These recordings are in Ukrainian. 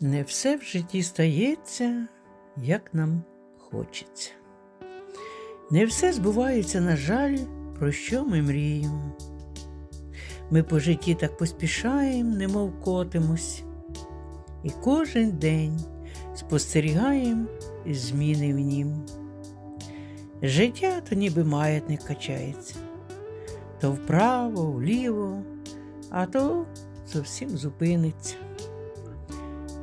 Не все в житті стається, як нам хочеться. Не все збувається, на жаль, про що ми мріємо. Ми по житті так поспішаємо, немов котимось, і кожен день спостерігаємо зміни в нім. Життя то ніби маятник качається, то вправо, вліво, а то зовсім зупиниться.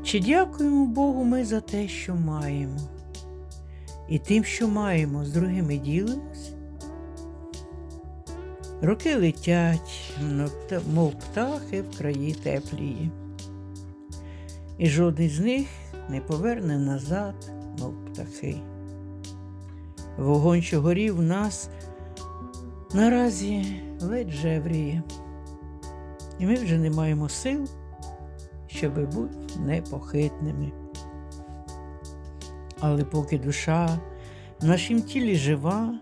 Чи дякуємо Богу ми за те, що маємо, і тим, що маємо, з другими ділимось? Роки летять, мов птахи в краї теплії, і жодний з них не поверне назад, мов птахи. Вогонь, що горів в нас, наразі ледь жевріє, і ми вже не маємо сил, щоби бути непохитними. Але поки душа в нашім тілі жива,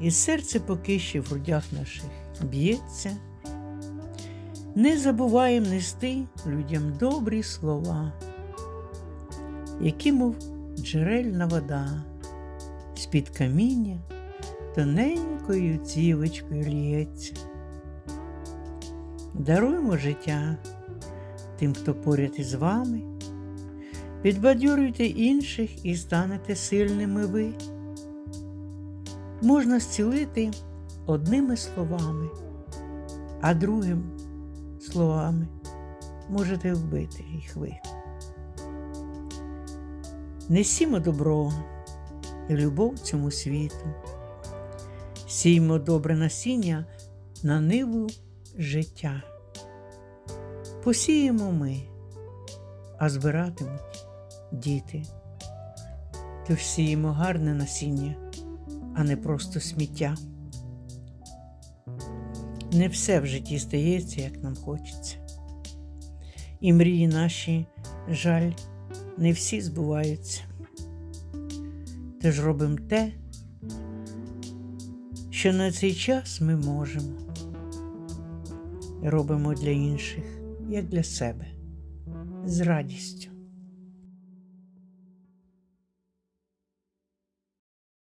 і серце поки ще в грудях наших б'ється, не забуваємо нести людям добрі слова, які, мов джерельна вода, з-під каміння тоненькою цівочкою лється. Даруємо життя тим, хто поряд із вами, підбадьорюйте інших і станете сильними ви. Можна зцілити одними словами, а другим словами можете вбити їх ви. Несімо добро і любов цьому світу, сіймо добре насіння на ниву життя. Посіємо ми, а збиратимуть діти. Тож сіємо гарне насіння, а не просто сміття. Не все в житті стається, як нам хочеться. І мрії наші, жаль, не всі збуваються. Тож робимо те, що на цей час ми можемо. Робимо для інших, як для себе, з радістю.